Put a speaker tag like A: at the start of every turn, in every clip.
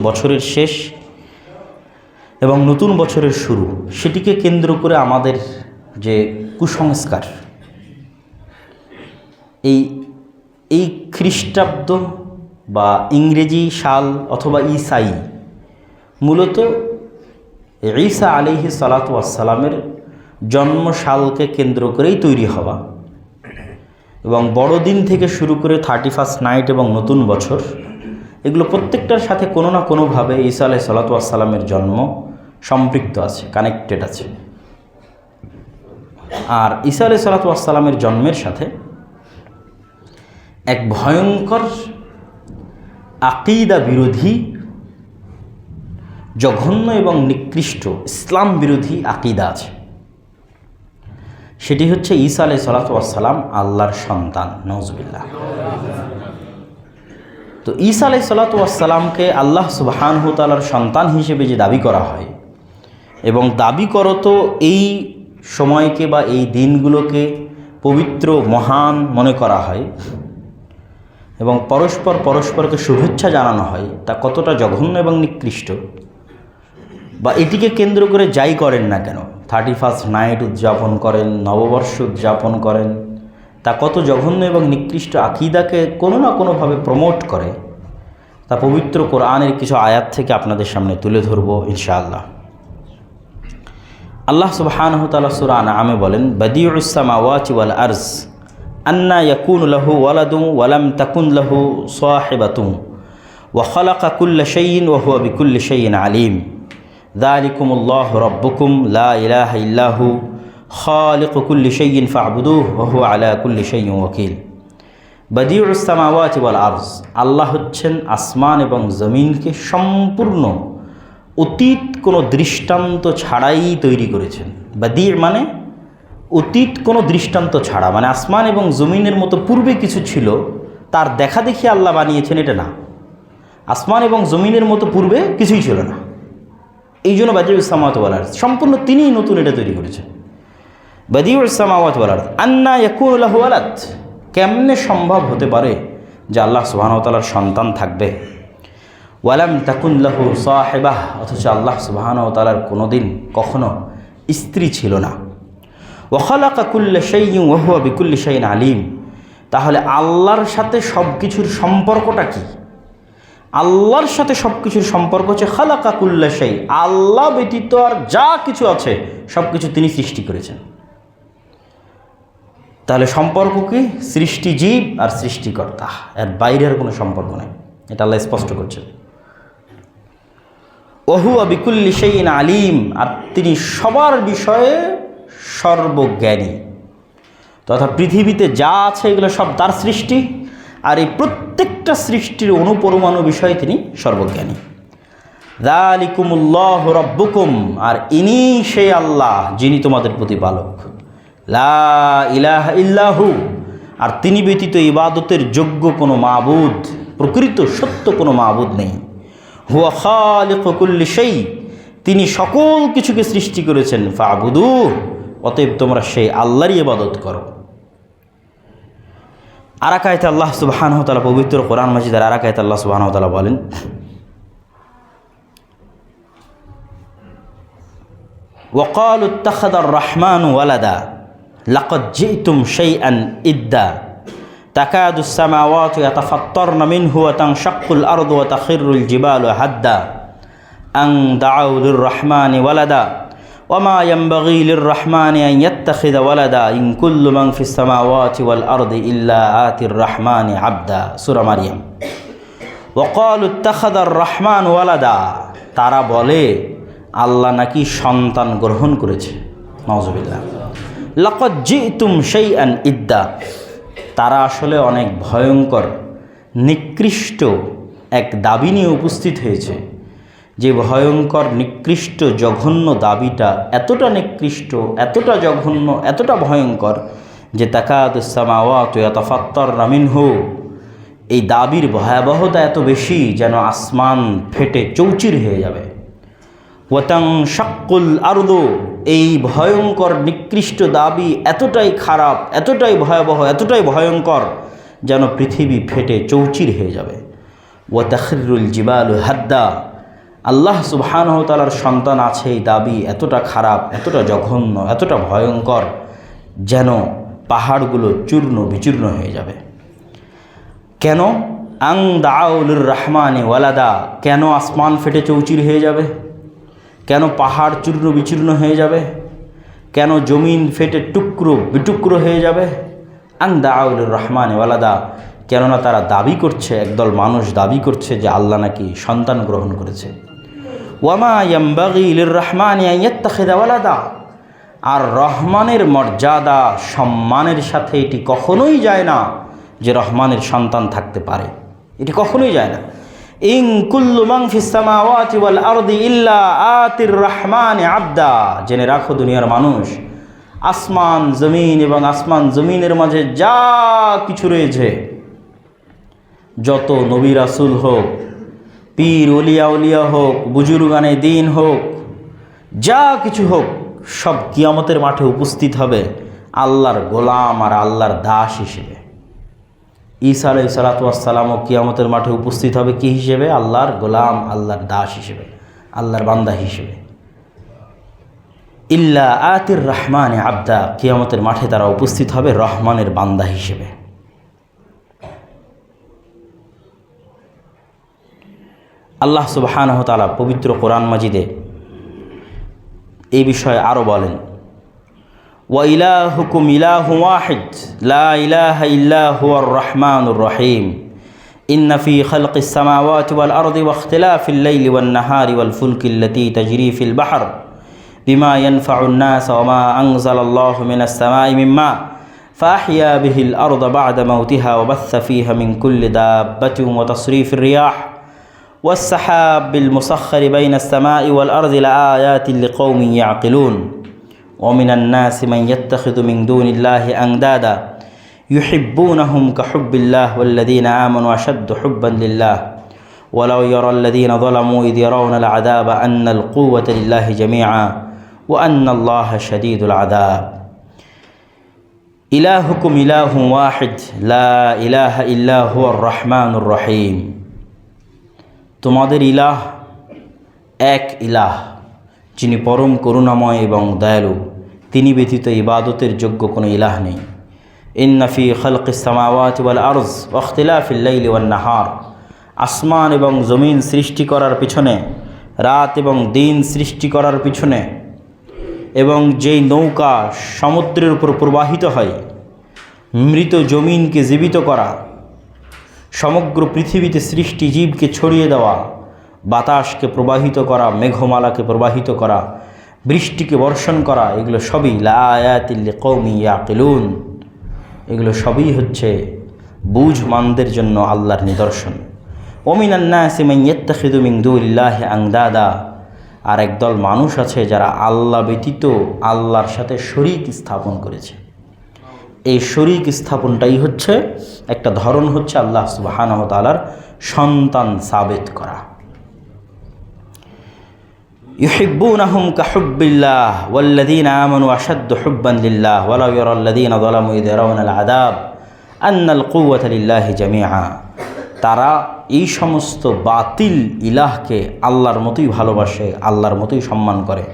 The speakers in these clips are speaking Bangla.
A: বছরের শেষ এবং নতুন বছরের শুরু, সেটিকে কেন্দ্র করে আমাদের যে কুসংস্কার, এই এই খ্রিস্টাব্দ বা ইংরেজি সাল অথবা ইসাই মূলত ঈসা আলিহি সালাতামের জন্মসালকে কেন্দ্র করেই তৈরি হওয়া এবং বড়দিন থেকে শুরু করে থার্টি ফার্স্ট নাইট এবং নতুন বছর এগুলো প্রত্যেকটার সাথে কোনো না কোনোভাবে ঈসা আলাহ সালাতামের জন্ম সম্পৃক্ত আছে কানেক্টেড আছে। আর ঈসা আলাহ সালাতামের জন্মের সাথে এক ভয়ঙ্কর আকিদা বিরোধী, জঘন্য এবং নিকৃষ্ট ইসলাম বিরোধী আকিদা আছে। সেটি হচ্ছে ঈসা আলাই সালাতাম আল্লাহর সন্তান নজবিল্লা তো ঈসা আলাই সালাতামকে আল্লাহ সুবাহানহতালার সন্তান হিসেবে যে দাবি করা হয় এবং দাবি করো তো এই সময়কে বা এই দিনগুলোকে পবিত্র, মহান মনে করা হয় এবং পরস্পর পরস্পরকে শুভেচ্ছা জানানো হয়, তা কতটা জঘন্য এবং নিকৃষ্ট? বা এটিকে কেন্দ্র করে যাই করেন না কেন? থার্টি ফার্স্ট নাইট উদযাপন করেন, নববর্ষ উদযাপন করেন তা কত জঘন্য এবং নিকৃষ্ট আকিদাকে কোনো না কোনোভাবে প্রমোট করে, তা পবিত্র কোরআনের কিছু আয়াত থেকে আপনাদের সামনে তুলে ধরব ইনশাআল্লাহ। আল্লাহ সুবহানহ তালা সুরান আমে বলেন বদিউসামা ওয়াচি আর্জ, আন্না ইয়াকুন লাহু ওয়ালাদু ওয়ালাম তাকুন লাহু সোয়াহেবাতু ওয়াখালাকা কুল্লা শঈন ওহুয়া বিকুল্লি শঈন আলিম। দালিকুমুল্লাহ রব্বুকুম, লা ইলাহা ইল্লাহু খালিক কুল্লি শৈয়িন ফাহবুদু ওহু আলা কুল্লি শৈয় ওকিল বদিউরুস্তামাওয়াত ওয়াল আর্জ, আল্লাহ হচ্ছেন আসমান এবং জমিনকে সম্পূর্ণ, অতীত কোনো দৃষ্টান্ত ছাড়াই তৈরি করেছেন। বাদির মানে অতীত কোনো দৃষ্টান্ত ছাড়া মানে আসমান এবং জমিনের মতো পূর্বে কিছু ছিল, তার দেখা দেখি আল্লাহ বানিয়েছেন এটা না। আসমান এবং জমিনের মতো পূর্বে কিছুই ছিল না। এই জন্য বাজির ইসলামাত বলার সম্পূর্ণ তিনিই নতুন এটা তৈরি করেছেন। বাদিউল সামাওয়াত বলার আন্না ইয়াকুল্লাহ আলাত কেমনে সম্ভব হতে পারে যে আল্লাহ সুবাহানতালার সন্তান থাকবে? ওয়ালাম তাকুল্লাহু সাহেবাহ, অথচ আল্লাহ সুবাহানতালার কোনো দিন কখনো স্ত্রী ছিল না। ওখালাকাকুল্লা সেই ওহুয়া বিকুল্লি শাইন আলিম। তাহলে আল্লাহর সাথে সব কিছুর সম্পর্কটা কী? আল্লাহর সাথে সব কিছুর সম্পর্ক হচ্ছে খালাকাকুল্লা সেই আল্লাহ ব্যতীত আর যা কিছু আছে সব কিছু তিনি সৃষ্টি করেছেন। তাহলে সম্পর্ক কি? সৃষ্টি জীব আর সৃষ্টিকর্তা। এর বাইরের কোনো সম্পর্ক নেই। এটা আল্লাহ স্পষ্ট করছেন। ওহু আবিকুল্লি সেইন আলিম, আর তিনি সবার বিষয়ে সর্বজ্ঞানী। তথা পৃথিবীতে যা আছে এগুলো সব তার সৃষ্টি, আর এই প্রত্যেকটা সৃষ্টির অনুপরমাণু বিষয়ে তিনি সর্বজ্ঞানী। দালিকুমুল্লাহ রব্বুকুম, আর ইনি সেই আল্লাহ যিনি তোমাদের প্রতিপালক। লা ইলাহ ইল্লাহু। আর তিনি ব্যতীত ইবাদতের যোগ্য কোনো মাবুদ, প্রকৃত সত্য কোনো মাবুদ নেই। হুয়া খালিকুল্লি সেই তিনি সকল কিছুকে সৃষ্টি করেছেন, ফাবুদু, অতএব তোমরা সেই আল্লাহরই ইবাদত করো। আরাকায়তে আল্লাহ সুবাহানহতালা পবিত্র কোরআন মাজিদের আরাকায়তে আল্লাহ সুবাহানহতালা বলেন লাকত জিতুম সেই আন ইদ্দা তাকাদুসামাওয়াত ইয়াতাফাত্তারনা মিনহু ওয়া তানশাক্কুল আরদু তাখিরুল জিবালু হাদ্দা। আন দাআউ লির-রহমানি ওয়ালাদা। ওয়ামা ইয়ানবাগি লির-রহমানি আন ইত্তাখিযা ওয়ালাদা ইন কুল্লু মান ফিস সামাওয়াতি ওয়াল আরদি ইল্লা আতির রহমানি আবদা। সূরা মারইয়াম ওয়া ক্বালু রহমান ওয়ালাদা। তারা বলে, আল্লাহ নাকি সন্তান গ্রহণ করেছে। নওয়াজুবিল্লাহ লকত জিতুম সেই আন ইদ্দা। তারা আসলে অনেক ভয়ঙ্কর, নিকৃষ্ট এক দাবি নিয়ে উপস্থিত হয়েছে। যে ভয়ঙ্কর, নিকৃষ্ট, জঘন্য দাবিটা এতটা নিকৃষ্ট, এতটা জঘন্য, এতটা ভয়ঙ্কর যে তাকাদুসামাওয়াত তফাত্তর রামিন হো এই দাবির ভয়াবহতা এত বেশি যেন আসমান ফেটে চৌচির হয়ে যাবে। ওয়াতাং শাক্কুল আরদো, এই ভয়ঙ্কর নিকৃষ্ট দাবি এতটাই খারাপ, এতটাই ভয়াবহ, এতটাই ভয়ঙ্কর যেন পৃথিবী ফেটে চৌচির হয়ে যাবে। ওয়াতাখিরুল জিবাল হাদ্দা, আল্লাহ সুবহানহতালার সন্তান আছে এই দাবি এতটা খারাপ, এতটা জঘন্য, এতটা ভয়ঙ্কর যেন পাহাড়গুলো চূর্ণ বিচূর্ণ হয়ে যাবে। কেন? আং দাউলুর রহমানে ওয়ালাদা, কেন আসমান ফেটে চৌচির হয়ে যাবে? কেন পাহাড় চূর্ণ বিচূর্ণ হয়ে যাবে? কেন জমিন ফেটে টুকরো বিটুকরো হয়ে যাবে? আং দাউলুর রহমানে ওয়ালাদা, কেননা তারা দাবি করছে, একদল মানুষ দাবি করছে যে আল্লাহ নাকি সন্তান গ্রহণ করেছে। ওয়ামা ইয়াম্বাগিলির রহমান ওয়ালাদা, আর রহমানের মর্যাদা, সম্মানের সাথে এটি কখনোই যায় না যে রহমানের সন্তান থাকতে পারে। এটি কখনোই যায় না। ইং কুল্লু ইল্লা রহমান আবদা। জেনে রাখো দুনিয়ার মানুষ, আসমান, জমিন এবং আসমান জমিনের মাঝে যা কিছু রয়েছে, যত নবী রাসুল হোক, পীর অলিয়া উলিয়া হোক, বুজুর্গানে দিন হোক, যা কিছু হোক, সব কিয়ামতের মাঠে উপস্থিত হবে আল্লাহর গোলাম আর আল্লাহর দাস হিসেবে। ঈসা আলাই সালাতামও কিয়ামতের মাঠে উপস্থিত হবে কি হিসেবে? আল্লাহর গোলাম, আল্লাহর দাস হিসেবে, আল্লাহর বান্দা হিসেবে। ইল্লা আতির রহমান আবদা, কিয়ামতের মাঠে তারা উপস্থিত হবে রহমানের বান্দা হিসেবে। আল্লাহ সুবাহানহ তালা পবিত্র কোরআন মাজিদে এই বিষয়ে আরও বলেন وإلهكم إله واحد. لا إله إلا هو الرحمن الرحيم. إن في خلق السماوات والأرض واختلاف الليل والنهار والفلك التي تجري في البحر بما ينفع الناس وما أنزل الله من السماء من ماء فأحيا به الأرض بعد موتها وبث فيها من كل دابة وتصريف الرياح. والسحاب المسخر بين السماء والأرض لآيات لقوم يعقلون. ومن الناس من يتخذ من دون الله أندادا يحبونهم كحب الله والذين آمنوا أشد حبا لله ولو يرى الذين ظلموا إذ يرون العذاب أن القوة لله جميعا وأن الله شديد العذاب إلهكم إله واحد لا إله إلا هو الرحمن الرحيم তোমাদের ইলাহ এক ইলাহ যিনি পরম করুণাময় এবং দয়ালু তিনি ব্যতীত ইবাদতের যোগ্য কোনো ইলাহ নেই। ইন্নাফি খলকিসামাওয়াত ওয়াল আরজ ওখতিলাফিল্লাইল নাহার। আসমান এবং জমিন সৃষ্টি করার পিছনে, রাত এবং দিন সৃষ্টি করার পিছনে এবং যেই নৌকা সমুদ্রের উপর প্রবাহিত হয়, মৃত জমিনকে জীবিত করা, সমগ্র পৃথিবীতে সৃষ্টি জীবকে ছড়িয়ে দেওয়া, বাতাসকে প্রবাহিত করা, মেঘমালাকে প্রবাহিত করা বৃষ্টিকে বর্ষণ করা, এগুলো সবই লায়াতিল্লি কৌমি ইয়াকিলুন। এগুলো সবই হচ্ছে বুঝমানদের জন্য আল্লাহর নিদর্শন। ওমিনান্না সিমাইয়েত্তাখিদুমিং দুল্লাহ আংদাদা আর একদল মানুষ আছে যারা আল্লাহ ব্যতীত আল্লাহর সাথে শরিক স্থাপন করেছে। এই শরিক স্থাপনটাই হচ্ছে, একটা ধরন হচ্ছে আল্লাহ সুবাহানহ তালার সন্তান সাবেত করা। ইউহিব্বুনাহুম কাহুব্বিল্লাহ ওয়াল্লাযীন আমানু আশাদ্দু হুব্বান লিল্লাহ ওয়ালা ইয়ারাল্লাযীন যালামু ইদরাউনাল আযাব আন্নাল কুওয়াতা লিল্লাহি জামিআ। তারা এই সমস্ত বাতিল ইলাহকে আল্লাহর মতোই ভালোবাসে, আল্লাহর মতোই সম্মান করে।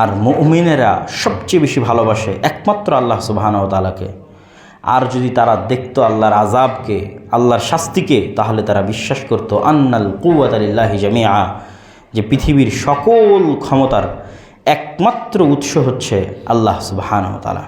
A: আর মুমিনেরা সবচেয়ে বেশি ভালোবাসে একমাত্র আল্লাহ সুবাহানাও তালাকে আর যদি তারা দেখতো আল্লাহর আজাবকে আল্লাহর শাস্তিকে, তাহলে তারা বিশ্বাস করতো আন্নাল কুয়াত আলিল্লাহি জামিয়া যে পৃথিবীর সকল ক্ষমতার একমাত্র উৎস হচ্ছে আল্লাহ সুবাহানহ তালা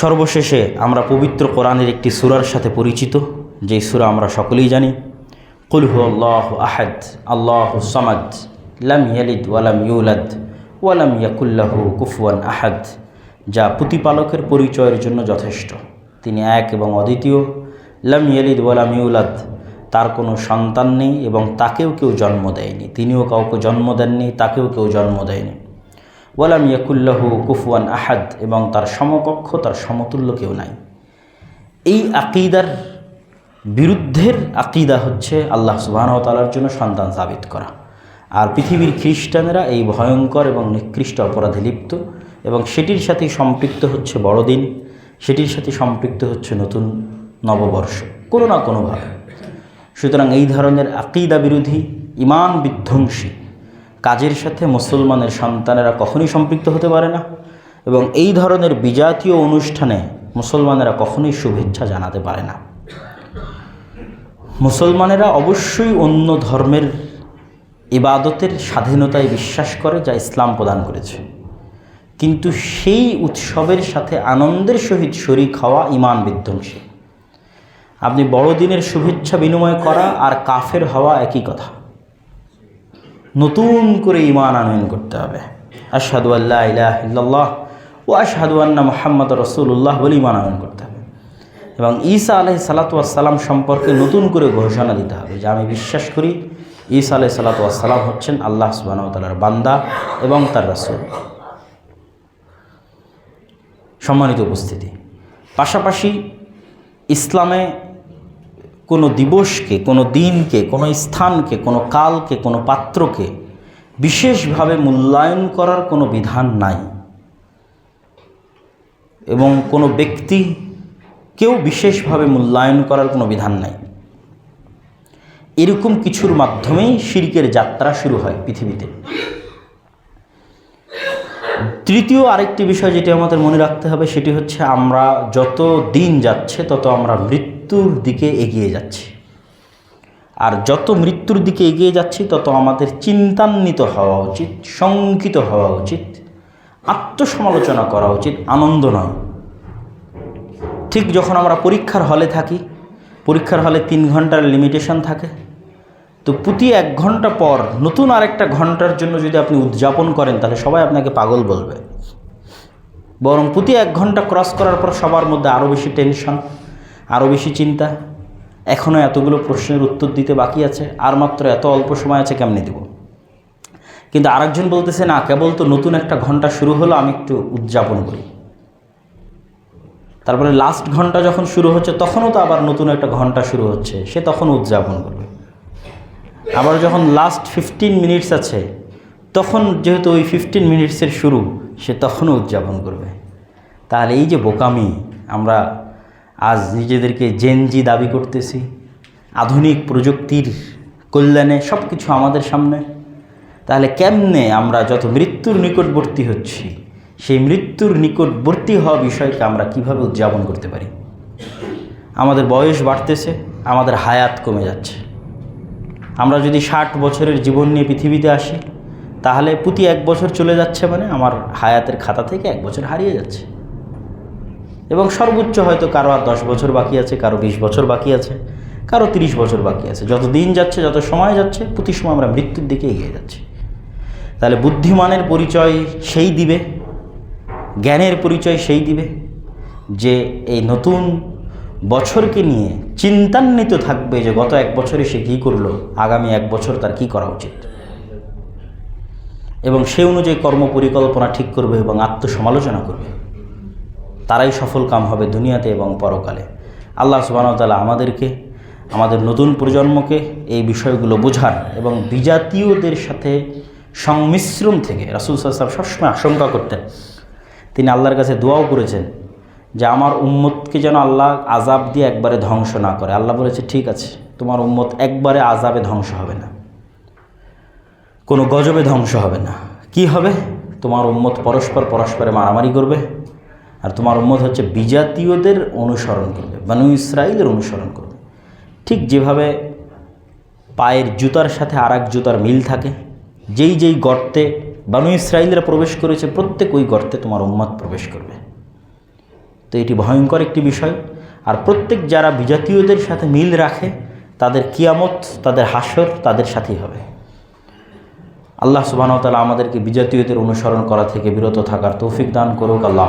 A: সর্বশেষে আমরা পবিত্র কোরআনের একটি সুরার সাথে পরিচিত যে সুরা আমরা সকলেই জানি। কুলহু আল্লাহ আহাদ, আল্লাহ সামাদ, লাম ইয়ালিদ ওয়ালাম ইউলাদ ওয়ালাম ইয়াকুল্লাহু কুফওয়ান আহাদ। যা প্রতিপালকের পরিচয়ের জন্য যথেষ্ট। তিনি এক এবং অদ্বিতীয়। লাম ইয়ালিদ ওয়ালাম ইউলাদ। তার কোনো সন্তান নেই এবং তাকেও কেউ জন্ম দেয়নি। তিনিও কাউকে জন্ম দেননি, তাকেও কেউ জন্ম দেয়নি। ওয়ালাম ইয়াকুল্লাহু কুফওয়ান আহাদ এবং তার সমকক্ষ, তার সমতুল্য কেউ নাই। এই আকিদার বিরুদ্ধের আকিদা হচ্ছে আল্লাহ সুবাহতালার জন্য সন্তান সাবিত করা। আর পৃথিবীর খ্রিস্টানেরা এই ভয়ঙ্কর এবং নিকৃষ্ট অপরাধে লিপ্ত। এবং সেটির সাথে সম্পৃক্ত হচ্ছে বড়দিন, সেটির সাথে সম্পৃক্ত হচ্ছে নতুন নববর্ষ, কোনো না কোনোভাবে। সুতরাং এই ধরনের আকিদা বিরোধী, ইমান বিধ্বংসী কাজের সাথে মুসলমানের সন্তানেরা কখনই সম্পৃক্ত হতে পারে না এবং এই ধরনের বিজাতীয় অনুষ্ঠানে মুসলমানেরা কখনোই শুভেচ্ছা জানাতে পারে না। মুসলমানেরা অবশ্যই অন্য ধর্মের ইবাদতের স্বাধীনতায় বিশ্বাস করে, যা ইসলাম প্রদান করেছে। কিন্তু সেই উৎসবের সাথে আনন্দের সহিত শরিক হওয়া ইমান বিধ্বংসী। আপনি বড়দিনের শুভেচ্ছা বিনিময় করা আর কাফের হওয়া একই কথা। নতুন করে ইমান আনয়ন করতে হবে। আশহাদু আল্লাহ ইল্লাল্লাহ ও আশহাদু আন্না মোহাম্মদ রসুল্লাহ বলে ইমান আনয়ন করতে হবে। এবং ঈসা আলহ সালাতাম সম্পর্কে নতুন করে ঘোষণা দিতে হবে যে আমি বিশ্বাস করি, ঈসা আলহ সালাতাম হচ্ছেন আল্লাহ সুবাহতালার বান্দা এবং তার রাসুল। সম্মানিত উপস্থিতি। পাশাপাশি ইসলামে কোনো দিবসকে, কোনো দিনকে, কোনো স্থানকে, কোনো কালকে, কোনো পাত্রকে বিশেষভাবে মূল্যায়ন করার কোনো বিধান নাই। এবং কোনো ব্যক্তি কেউ বিশেষভাবে মূল্যায়ন করার কোনো বিধান নাই। এরকম কিছুর মাধ্যমেই শিরকের যাত্রা শুরু হয় পৃথিবীতে। তৃতীয় আরেকটি বিষয় যেটি আমাদের মনে রাখতে হবে, সেটি হচ্ছে আমরা যত দিন যাচ্ছে, তত আমরা মৃত্যুর দিকে এগিয়ে যাচ্ছি। আর যত মৃত্যুর দিকে এগিয়ে যাচ্ছি, তত আমাদের চিন্তান্বিত হওয়া উচিত, শঙ্কিত হওয়া উচিত, আত্মসমালোচনা করা উচিত, আনন্দ নয়। ঠিক যখন আমরা পরীক্ষার হলে থাকি, পরীক্ষার হলে তিন ঘণ্টার লিমিটেশন থাকে। তো প্রতি এক ঘণ্টা পর নতুন আরেকটা ঘণ্টার জন্য যদি আপনি উদযাপন করেন, তাহলে সবাই আপনাকে পাগল বলবে। বরং প্রতি এক ঘণ্টা ক্রস করার পর সবার মধ্যে আরও বেশি টেনশন আরও বেশি চিন্তা। এখনও এতগুলো প্রশ্নের উত্তর দিতে বাকি আছে, আর মাত্র এত অল্প সময় আছে কেমনে দেব? কিন্তু আরেকজন বলতেছে, না, কেবল তো নতুন একটা ঘণ্টা শুরু হলো, আমি একটু উদযাপন করি। তারপরে লাস্ট ঘণ্টা যখন শুরু হচ্ছে, তখনও তো আবার নতুন একটা ঘণ্টা শুরু হচ্ছে, সে তখন উদযাপন করবে। আবার যখন লাস্ট ফিফটিন মিনিটস আছে, তখন যেহেতু ওই ফিফটিন মিনিটসের শুরু, সে তখনও উদযাপন করবে। তাহলে এই যে বোকামি, আমরা আজ নিজেদেরকে জেনজি দাবি করতেছি, আধুনিক প্রযুক্তির কল্যাণে সব কিছু আমাদের সামনে, তাহলে কেমনে আমরা যত মৃত্যুর নিকটবর্তী হচ্ছি, সেই মৃত্যুর নিকটবর্তী হওয়া বিষয়কে আমরা কীভাবে উদযাপন করতে পারি? আমাদের বয়স বাড়তেছে, আমাদের হায়াত কমে যাচ্ছে। আমরা যদি ষাট বছরের জীবন নিয়ে পৃথিবীতে আসি, তাহলে প্রতি এক বছর চলে যাচ্ছে মানে আমার হায়াতের খাতা থেকে এক বছর হারিয়ে যাচ্ছে। এবং সর্বোচ্চ হয়তো কারও আর দশ বছর বাকি আছে, কারও বিশ বছর বাকি আছে, কারও তিরিশ বছর বাকি আছে। যত দিন যাচ্ছে, যত সময় যাচ্ছে প্রতি সময় আমরা মৃত্যুর দিকে এগিয়ে যাচ্ছি। তাহলে বুদ্ধিমানের পরিচয় সেই দিবে, জ্ঞানের পরিচয় সেই দিবে যে এই নতুন বছরকে নিয়ে চিন্তান্বিত থাকবে যে গত এক বছরে সে কী করল, আগামী এক বছর তার কি করা উচিত। এবং সে অনুযায়ী কর্মপরিকল্পনা ঠিক করবে এবং আত্মসমালোচনা করবে। তারাই সফল কাম হবে দুনিয়াতে এবং পরকালে। আল্লাহ সুবাহতালা আমাদেরকে, আমাদের নতুন প্রজন্মকে এই বিষয়গুলো বোঝার এবং বিজাতীয়দের সাথে সংমিশ্রণ থেকে, রাসুল সাল্লাম সবসময় আশঙ্কা করতেন। তিনি আল্লাহর কাছে দোয়াও করেছেন যে আমার উম্মতকে যেন আল্লাহ আজাব দিয়ে একবারে ধ্বংস না করে। আল্লাহ বলেছে, ঠিক আছে, তোমার উম্মত একবারে আজাবে ধ্বংস হবে না। কোনো গজবে ধ্বংস হবে না। কি হবে? তোমার উম্মত পরস্পর পরস্পরে মারামারি করবে আর তোমার উম্মত হচ্ছে বিজাতীয়দের অনুসরণ করবে, বানু ইসরায়েলের অনুসরণ করবে। ঠিক যেভাবে পায়ের জুতার সাথে আর জুতার মিল থাকে, যেই যেই গর্তে বানু ইসরায়েলরা প্রবেশ করেছে, প্রত্যেক ওই গর্তে তোমার উম্মত প্রবেশ করবে। তো এটি ভয়ঙ্কর একটি বিষয়। আর প্রত্যেক যারা বিজাতীয়দের সাথে মিল রাখে, তাদের কিয়ামত, তাদের হাসর তাদের সাথেই হবে। আল্লাহ সুবাহতালা আমাদেরকে বিজাতীয়দের অনুসরণ করা থেকে বিরত থাকার তৌফিক দান করুক। আল্লাহ